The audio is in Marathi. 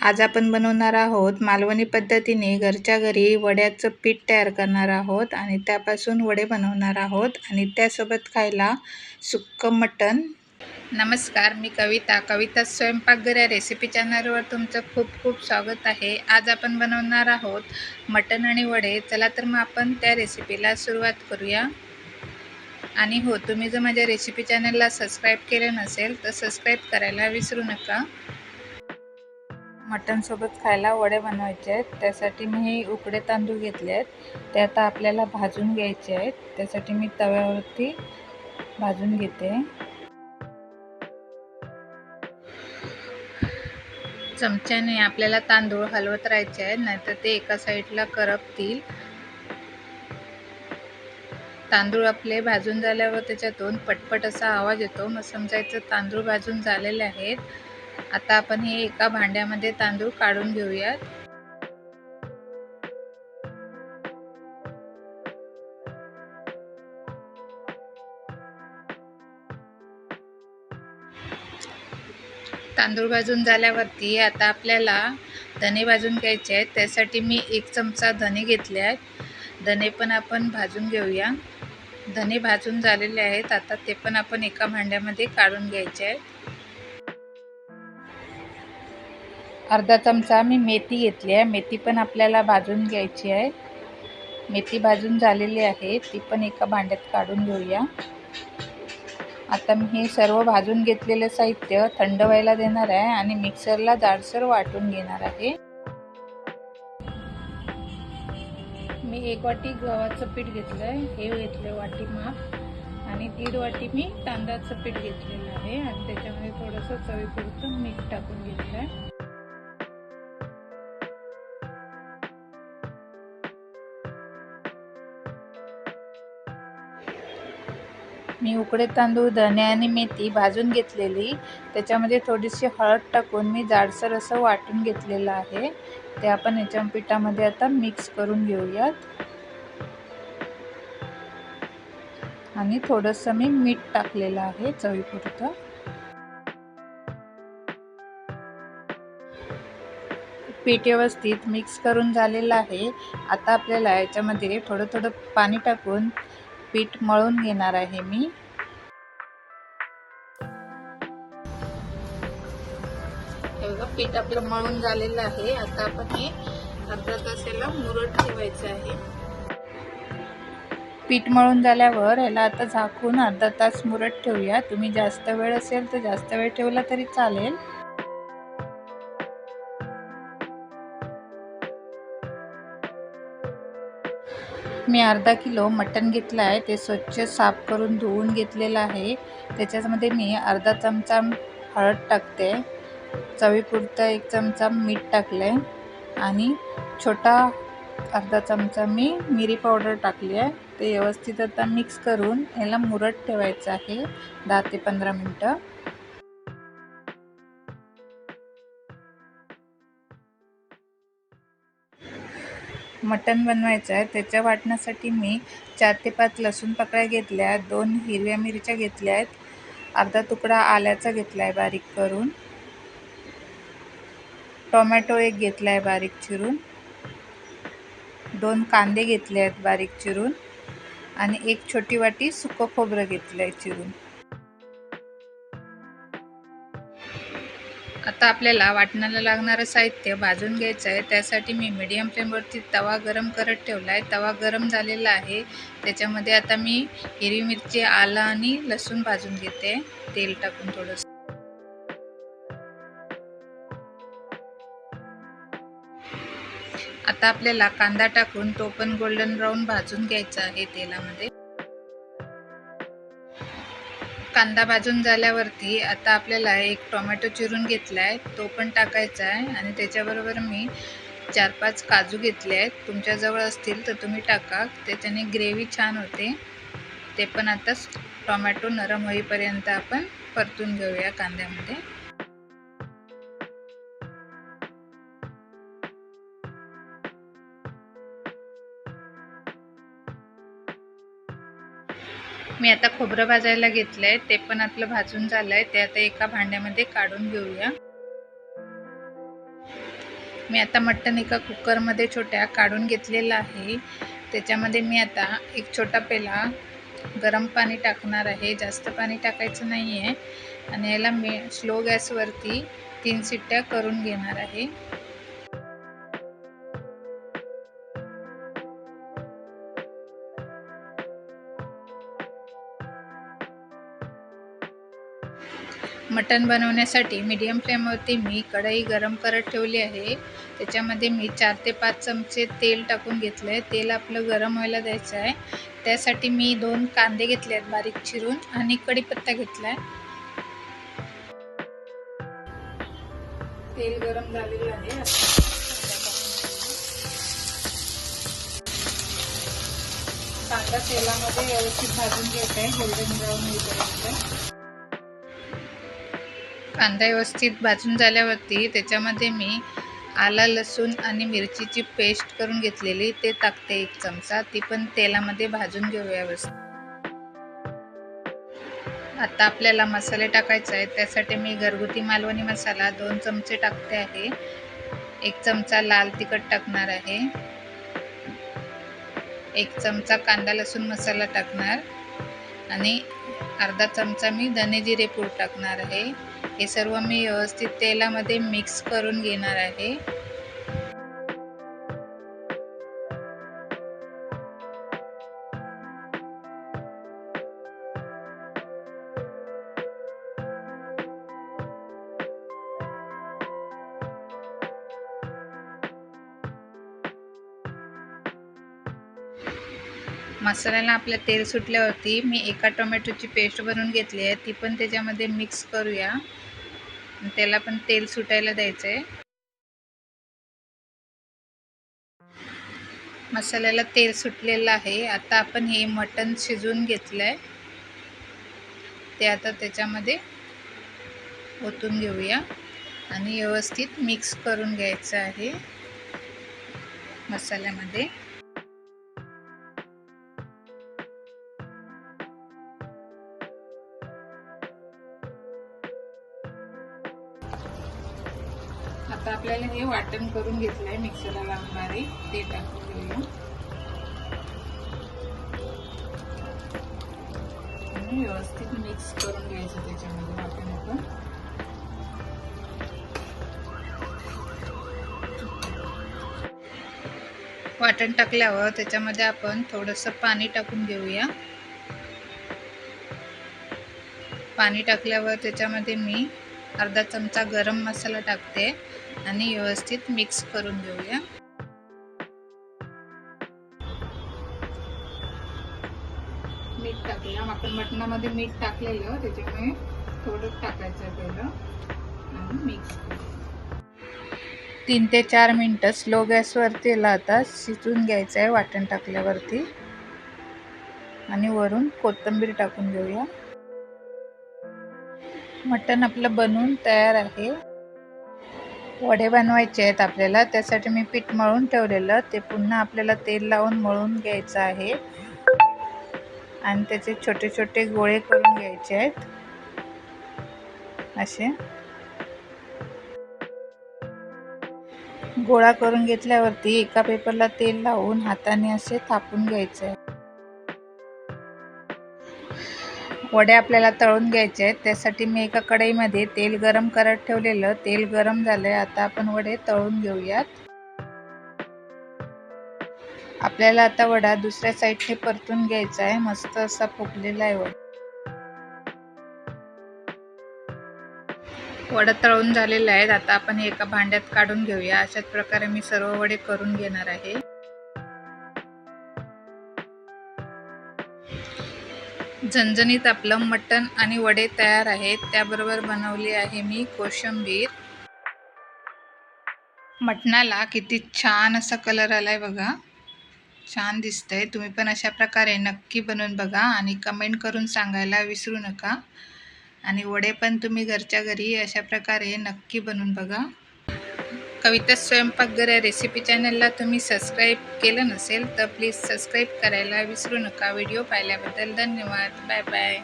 आज आपण बनवणार आहोत मालवणी पद्धतीने घरच्या घरी वड्याचं पीठ तयार करणार आहोत आणि त्यापासून वडे बनवणार आहोत आणि त्यासोबत खायला सुक्क मटण. नमस्कार मी कविता. कविता स्वयंपाकघर या रेसिपी चॅनलवर तुमचं खूप खूप स्वागत आहे. आज आपण बनवणार आहोत मटण आणि वडे. चला तर मग आपण त्या रेसिपीला सुरुवात करूया. आणि हो तुम्ही जर माझ्या रेसिपी चॅनलला सबस्क्राईब केलं नसेल तर सबस्क्राईब करायला विसरू नका. मटणसोबत खायला वडे बनवायचे आहेत. त्यासाठी मी हे उकडे तांदूळ घेतले आहेत. ते आता आपल्याला भाजून घ्यायचे आहेत. त्यासाठी मी तव्यावरती भाजून घेते. चमच्याने आपल्याला तांदूळ हलवत राहायचे आहेत. नाहीतर ते एका साईडला करपतील. तांदूळ आपले भाजून झाल्यावर त्याच्यातून पटपट असा आवाज येतो. मग समजायचं तांदूळ भाजून झालेले आहेत. आता आपण हे एका भांड्यामध्ये तांदूळ काढून घेऊयात. तांदूळ भाजून झाल्यावरती आता आपल्याला धने भाजून घ्यायचे आहेत. त्यासाठी मी एक चमचा धने घेतले आहेत धने पण आपण भाजून घेऊया. धने भाजून झालेले आहेत. आता ते पण आपण एका भांड्यामध्ये काढून घ्यायचे आहेत. अर्धा चमचा मी मेथी घेतली आहे. मेथी पण आपल्याला भाजून घ्यायची आहे. मेथी भाजून झालेली आहे. ती पण एका भांड्यात काढून घेऊया. आता मी हे सर्व भाजून घेतलेलं साहित्य थंड व्हायला देणार आहे आणि मिक्सरला जाडसर वाटून घेणार आहे. मी एक वाटी गव्हाचं पीठ घेतलं आहे हे घेतलं वाटी माप. आणि दीड वाटी मी तांदळाचं पीठ घेतलेलं आहे. आणि त्याच्यामध्ये थोडंसं चवीपुरतं मीठ टाकून घेतलं आहे मी उकडे तांदूळ धने आणि मेथी भाजून घेतलेली. त्याच्यामध्ये थोडीशी हळद टाकून मी जाडसर असं वाटून घेतलेलं आहे. ते आपण याच्या पिठामध्ये आता मिक्स करून घेऊयात. आणि थोडंसं मी मीठ टाकलेलं आहे चवीपुरतं. पीठ व्यवस्थित मिक्स करून झालेलं आहे. आता आपल्याला याच्यामध्ये थोडं थोडं पाणी टाकून पीठ मळून घेणार आहे मी. पीठ आपलं मळून झालेलं आहे. आता आपण हे अर्धा तास याला मुरत ठेवायचं आहे. पीठ मळून झाल्यावर याला आता झाकून अर्धा तास मुरत ठेवूया. तुम्ही जास्त वेळ असेल तर जास्त वेळ ठेवला तरी चालेल. मी अर्धा किलो मटण घेतलं आहे. ते स्वच्छ साफ करून धुवून घेतलेलं आहे. त्याच्यामध्ये मी अर्धा चमचा हळद टाकते. चवीपुरतं एक चमचा मीठ टाकलं. आहे आणि छोटा अर्धा चमचा मी मिरी पावडर टाकली आहे. ते व्यवस्थित आता मिक्स करून याला मुरत ठेवायचं आहे. दहा ते पंधरा मिनटं. मटण बनवायचं आहे. त्याच्या वाटण्यासाठी मी चार ते पाच लसूण पकड्या घेतल्या दोन हिरव्या मिरच्या घेतल्या आहेत. अर्धा तुकडा आल्याचा घेतला आहे बारीक करून. टोमॅटो एक घेतला आहे बारीक चिरून. दोन कांदे घेतले आहेत बारीक चिरून. आणि एक छोटी वाटी सुकं खोबरं घेतलं आहे चिरून. आता आपल्याला वाटणाला लागणारं साहित्य भाजून घ्यायचं आहे. त्यासाठी मी मीडियम फ्लेमवरती तवा गरम करत ठेवला आहे. तवा गरम झालेला आहे. त्याच्यामध्ये आता मी हिरवी मिरची आलं आणि लसूण भाजून घेते. तेल टाकून थोडंसं. आता आपल्याला कांदा टाकून तो पण गोल्डन ब्राऊन भाजून घ्यायचा आहे तेलामध्ये. कांदा भाजून झाल्यावरती आता आपल्याला एक टोमॅटो चिरून घेतला आहे तो पण टाकायचा आहे आणि त्याच्याबरोबर मी चार पाच काजू घेतले आहेत. तुमच्याजवळ असतील तर तुम्ही टाका. त्याच्याने ग्रेव्ही छान होते. ते पण आता टोमॅटो नरम होईपर्यंत आपण परतून घेऊया कांद्यामध्ये. मी आता खोबरं भाजायला घेतलं आहे ते पण आपलं भाजून झालं आहे ते आता एका भांड्यामध्ये काढून घेऊया. मी आता मटण एका कुकरमध्ये छोट्या काढून घेतलेलं आहे. त्याच्यामध्ये मी आता एक छोटा पेला गरम पाणी टाकणार आहे जास्त पाणी टाकायचं नाही आहे आणि याला मी स्लो गॅसवरती तीन सिट्ट्या करून घेणार आहे. मटण बनवण्यासाठी मीडियम फ्लेमवरती मी कढई गरम करत ठेवली आहे. त्याच्यामध्ये मी चार ते पाच चमचे तेल टाकून घेतलं आहे तेल आपलं गरम व्हायला द्यायचं आहे. त्यासाठी मी दोन कांदे घेतले आहेत बारीक चिरून आणि कढीपत्ता घेतला आहे तेल गरम झालेलं आहे. कांदा तेलामध्ये व्यवस्थित भाजून घ्यायचा आहे गोल्डन ब्राऊन होईपर्यंत. कांदा व्यवस्थित भाजून झाल्यावरती त्याच्यामध्ये मी आला लसूण आणि मिरचीची पेस्ट करून घेतलेली. ते टाकते एक चमचा. ती पण तेलामध्ये भाजून घेऊया व्यवस्थित. आता आपल्याला मसाले टाकायचे आहेत. त्यासाठी मी घरगुती मालवणी मसाला दोन चमचे टाकते आहे. एक चमचा लाल तिखट टाकणार आहे. एक चमचा कांदा लसूण मसाला टाकणार. आणि अर्धा चमचा मी धने जिरे पूड टाकणार आहे. हे सर्व मी व्यवस्थित तेलामध्ये मिक्स करून घेणार आहे. मसाल्याला आपल्या तेल सुटल्यावरती मी एका टोमॅटोची पेस्ट बनवून घेतली आहे. ती पण त्याच्यामध्ये मिक्स करूया. त्याला पण तेल सुटायला द्यायचं आहे मसाल्याला तेल सुटलेलं आहे. आता आपण हे मटण शिजवून घेतलं आहे ते आता त्याच्यामध्ये ओतून घेऊया. आणि व्यवस्थित मिक्स करून घ्यायचं आहे मसाल्यामध्ये. आता आपल्याला हे वाटण करून घेतलं आहे मिक्सरला लागणारे ते टाकून घेऊया. व्यवस्थित मिक्स करून घ्यायचं त्याच्यामध्ये वाटण आपण. वाटण टाकल्यावर त्याच्यामध्ये आपण थोडंसं पाणी टाकून घेऊया. पाणी टाकल्यावर त्याच्यामध्ये मी अर्धा चमचा गरम मसाला टाकते. आणि व्यवस्थित मिक्स करून घेऊया मीठ टाकलं. आपण मटणामध्ये मीठ टाकलेलं त्याच्यामुळे थोडं टाकायचं पहिलं. आणि मिक्स तीन ते चार मिनटं स्लो गॅसवरती आता शिजून घ्यायचं आहे वाटण टाकल्यावरती. आणि वरून कोथिंबीर टाकून घेऊया. मटण आपलं बनवून तयार आहे. वडे बनवायचे आहेत आपल्याला. त्यासाठी मी पीठ मळून ठेवलेलं. ते पुन्हा आपल्याला तेल लावून मळून घ्यायचं आहे. आणि त्याचे छोटे छोटे गोळे करून घ्यायचे आहेत. असे. गोळा करून घेतल्यावरती एका पेपरला तेल लावून हाताने असे थापून घ्यायचे आहे. वडे आपल्याला तळून घ्यायचे आहेत. त्यासाठी मी एका कढईमध्ये तेल गरम करत ठेवलेलं तेल गरम झालंय. आता आपण वडे तळून घेऊयात. आपल्याला आता वडा दुसऱ्या साईडने परतून घ्यायचा आहे. मस्त असा फुगलेला आहे वडा. वडा तळून झालेला आहे आता आपण एका भांड्यात काढून घेऊया. अशाच प्रकारे मी सर्व वडे करून घेणार आहे. झणझणीत आपलं मटण आणि वडे तयार आहेत. त्याबरोबर बनवली आहे मी कोशिंबीर. मटणाला किती छान असा कलर आला आहे बघा. छान दिसतंय. तुम्ही पण अशा प्रकारे नक्की बनवून बघा आणि कमेंट करून सांगायला विसरू नका. आणि वडे पण तुम्ही घरच्या घरी अशा प्रकारे नक्की बनवून बघा. कविता स्वयंपाकघर या रेसिपी चॅनलला तुम्ही सबस्क्राईब केलं नसेल तर प्लीज सबस्क्राईब करायला विसरू नका. व्हिडिओ पाहिल्याबद्दल धन्यवाद. Bye bye